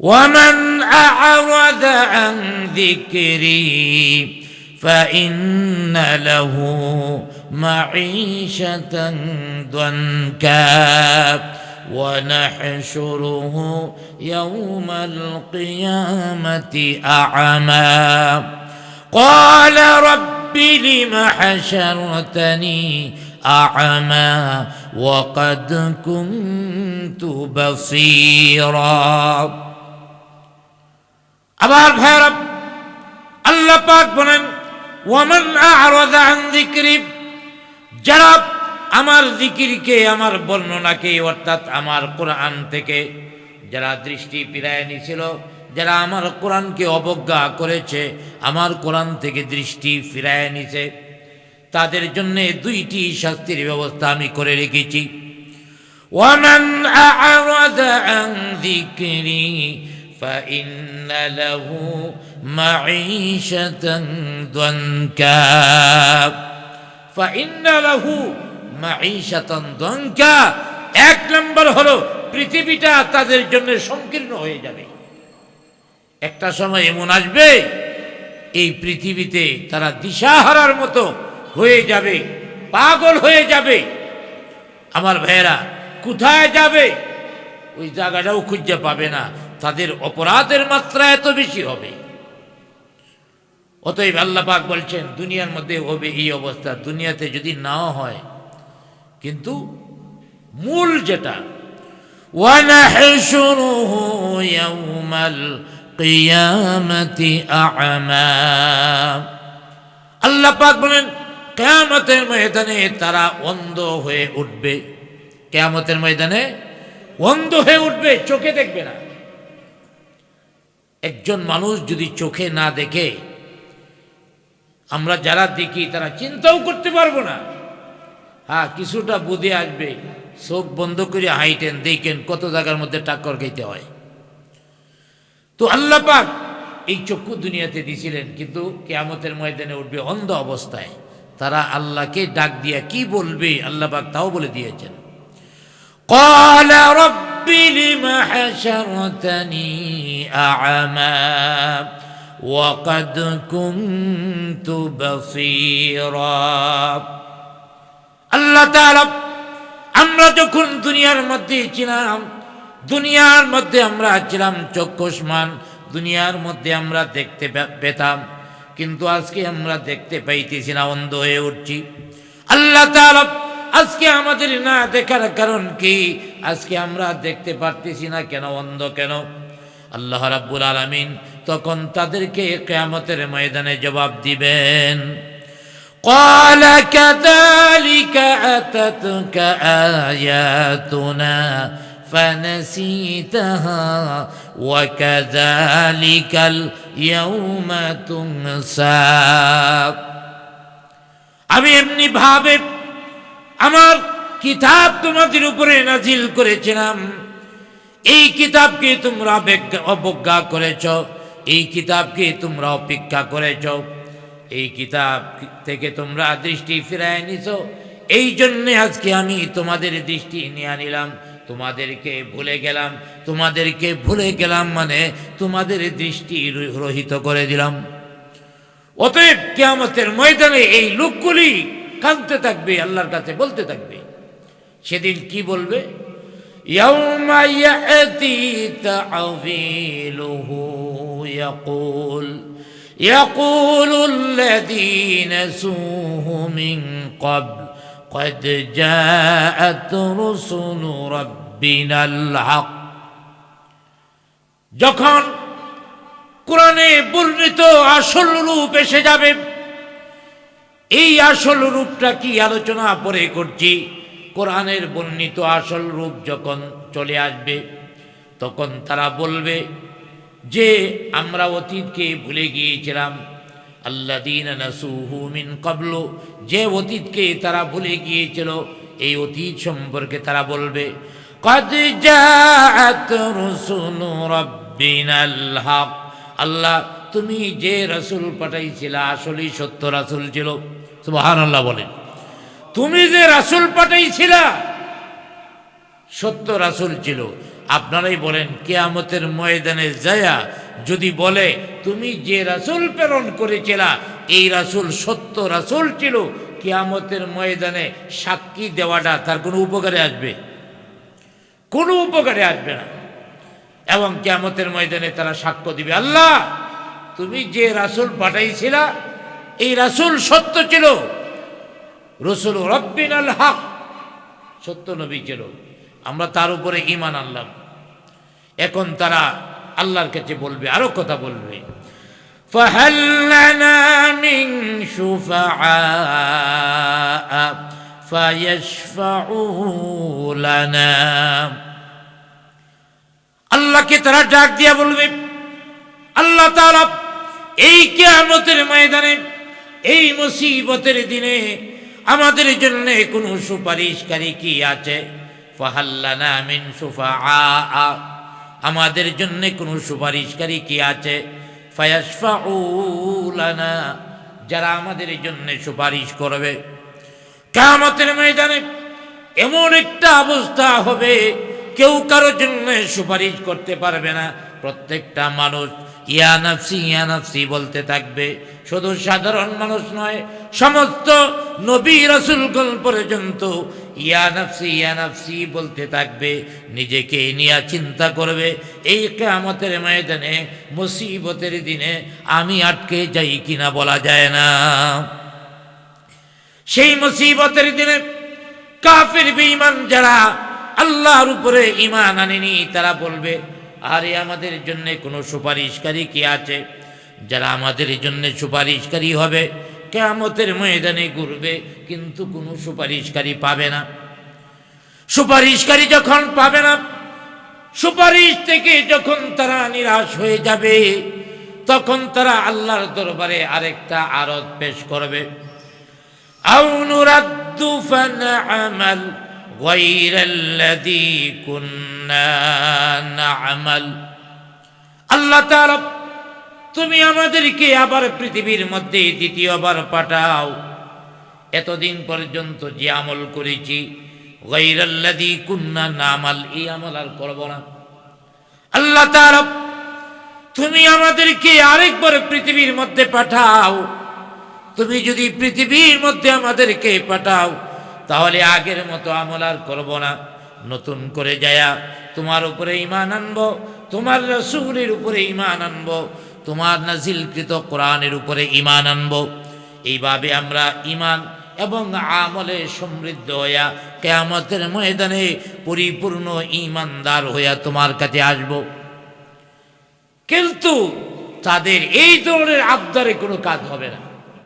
ومن أعرض عن ذكري فإن له معيشة ضنكا ونحشره يوم القيامة أعمى. قال رب لم حشرتني أعمى وقد كنت بصيرا. আবার ভাইরব আল্লাহ পাক বলেন, ওয়ামান আরাদা আন যিকরি যারা আমার জিকিরকে আমার বর্ণনাকে, অর্থাৎ আমার কোরআন থেকে যারা দৃষ্টি ফিরায় নিছিল, যারা আমার কোরআনকে অবজ্ঞা করেছে, আমার কোরআন থেকে দৃষ্টি ফিরায় নিছে, তাদের জন্য দুইটি শাস্তির ব্যবস্থা আমি করে রেখেছি। ওয়ামান আরাদা আন যিকরি فإن له معيشة ضنكا فإن له معيشة ضنكا এক নম্বর হলো পৃথিবীটা তাদের জন্য সংকীর্ণ হয়ে যাবে একটা সময় এমন আসবে এই পৃথিবীতে তারা দিশাহারার মতো হয়ে যাবে পাগল হয়ে যাবে আমার ভাইয়েরা কোথায় যাবে ওই জায়গাটাও খুঁজে পাবে না তাদের অপরাধের মাত্রা এত বেশি হবে। অতএব আল্লাপাক বলছেন, দুনিয়ার মধ্যে হবে এই অবস্থা, দুনিয়াতে যদি নাও হয়, কিন্তু মূল যেটা আল্লাপাক বলেন, কেয়ামতের ময়দানে তারা অন্ধ হয়ে উঠবে। কেয়ামতের ময়দানে অন্ধ হয়ে উঠবে, চোখে দেখবে না। একজন মানুষ যদি চোখে না দেখে আমরা যারা দেখি তারা চিন্তাও করতে পারবো না হ্যাঁ কিছুটা বুঝে আসবে চোখ বন্ধ করে হাইটেন দেখেন কত জায়গার মধ্যে টাক্কর খাইতে হয় তো আল্লাহ পাক এই চক্ষু দুনিয়াতে দিছিলেন কিন্তু কেয়ামতের ময়দানে উঠবে অন্ধ অবস্থায় তারা আল্লাহকে ডাক দিয়া কি বলবে আল্লাহ পাক তাও বলে দিয়েছেন قال رب لم حشرتني أعمى وقد كنت بصيرا আল্লাহ তাআলা আমরা যখন দুনিয়ার মধ্যে ছিলাম দুনিয়ার মধ্যে আমরা ছিলাম চক্ষুষ্মান দুনিয়ার মধ্যে আমরা দেখতে পে- পেতাম কিন্তু আজকে আমরা দেখতে পাইতেছি না অন্ধ হয়ে উঠছি আল্লাহ তাআলা আজকে আমাদের না দেখার কারণ কি আজকে আমরা দেখতে পারতেছি না কেন অন্ধ কেন আল্লাহ রাব্বুল আলামিন তখন তাদেরকে কেয়ামতের ময়দানে জবাব দিবেন قال كذلك أتتك آياتنا فنسيتها وكذلك اليوم تنسى আমি এমনি ভাবে আমার কিতাব তোমাদের উপরে নাজিল করেছিলাম। এই কিতাবকে তোমরা অবজ্ঞা- করেছ। এই কিতাবকে তোমরা অপেক্ষা করেছ। এই কিতাব থেকে তোমরা দৃষ্টি ফিরায় নিছ। এই জন্যে আজকে আমি তোমাদের দৃষ্টি নিয়ে নিলাম। তোমাদেরকে ভুলে গেলাম। তোমাদেরকে ভুলে গেলাম মানে তোমাদের দৃষ্টি রহিত করে দিলাম। অতএব কেয়ামতের ময়দানে এই লোকগুলি কাঁদতে থাকবে আল্লাহর কাছে বলতে থাকবে সেদিন কি বলবে يوم يأتي تعويله يقول يقول الذين سوه من قبل قد جاءت رسل ربنا الحق যখন কোরআনে বর্ণিত আসল রূপ এসে যাবে এই আসল রূপটা কি আলোচনা পরে করছি? কোরআনের বর্ণিত আসল রূপ যখন চলে আসবে, তখন তারা বলবে যে, আমরা অতীতকে ভুলে গিয়েছিলাম। আল্লাদিন কবল যে অতীতকে তারা ভুলে গিয়েছিল, এই অতীত সম্পর্কে তারা বলবে আল্লাহ তুমি যে রাসূল পাঠাইছিলা, আসলেই সত্য রাসূল ছিল। সুবহানাল্লাহ বলেন। তুমি যে রাসূল পাঠাইছিলা, সত্য রাসুল ছিল। আপনারাই বলেন, কেয়ামতের ময়দানে যায়া যদি বলে, তুমি যে রাসূল প্রেরণ করেছিলা, এই রাসুল সত্য রাসুল ছিল, কেয়ামতের ময়দানে সাক্ষী দেওয়াটা তার কোনো উপকারে আসবে? কোনো উপকারে আসবে না। এবং কেয়ামতের ময়দানে তারা সাক্ষ্য দিবে, আল্লাহ তুমি যে রাসূল পাঠাইছিলা এই রাসূল সত্য ছিল রসুল রব্বিন আল হক সত্য নবী ছিল আমরা তার উপরে ইমান আনলাম এখন তারা আল্লাহর কাছে বলবে আরো কথা বলবে فهل لنا من شفعاء فيشفعوا لنا আল্লাহকে তারা ডাক দিয়া বলবে আল্লাহ তাআলা এই কিয়ামতের ময়দানে, এই মুসিবতের দিনে আমাদের জন্য কোনো সুপারিশকারী কি আছে? সুফা আমাদের জন্য কোনো সুপারিশকারী কি আছে? যারা আমাদের জন্য সুপারিশ করবে। কামতের ময়দানে এমন একটা অবস্থা হবে, কেউ কারোর জন্য সুপারিশ করতে পারবে না। প্রত্যেকটা মানুষ ইয়া নাফসি ইয়া নাফসি বলতে থাকবে। শুধু সাধারণ মানুষ নয়, সমস্ত নবী রাসূলগণ পর্যন্ত ইয়া নাফসি ইয়া নাফসি বলতে থাকবে। নিজেকে নিয়ে চিন্তা করবে, এই কেয়ামতের ময়দানে, মুসিবতের দিনে আমি আটকে যাই কিনা বলা যায় না। সেই মুসিবতের দিনে কাফের বেঈমান যারা আল্লাহর উপরে ঈমান আনেনি, তারা বলবে আর এ আমাদের জন্য কোনো সুপারিশকারী কি আছে? যারা আমাদের জন্য সুপারিশকারী হবে, কেয়ামতের ময়দানে ঘুরবে, কিন্তু কোনো সুপারিশকারী পাবে না। সুপারিশকারী যখন পাবে না, সুপারিশ থেকে যখন তারা নিরাশ হয়ে যাবে, তখন তারা আল্লাহর দরবারে আরেকটা আরত পেশ করবে। আউনুরাদ্দু ফানআমাল غير الذي كنا نعمل আল্লাহ তাআলা তুমি আমাদেরকে আবার পৃথিবীর মধ্যে দ্বিতীয়বার পাঠাও এতদিন পর্যন্ত যে আমল করেছি গৈরাল্লাদি কুন্না নামাল এই আমল আর করব না আল্লাহ তাআলা তুমি আমাদেরকে আরেকবার পৃথিবীর মধ্যে পাঠাও তুমি যদি পৃথিবীর মধ্যে আমাদেরকে পাঠাও তাহলে আগের মতো আমল আর করব না। নতুন করে যায়া তোমার উপরে ইমান আনব, তোমার রসুলের উপরে ইমান আনব, তোমার নাজিলকৃত কোরআনের উপরে ইমান আনব। এইভাবে আমরা ইমান এবং আমলে সমৃদ্ধ হইয়া কেয়ামতের ময়দানে পরিপূর্ণ ইমানদার হইয়া তোমার কাছে আসব। কিন্তু তাদের এই ধরনের আবদারে কোনো কাজ হবে না।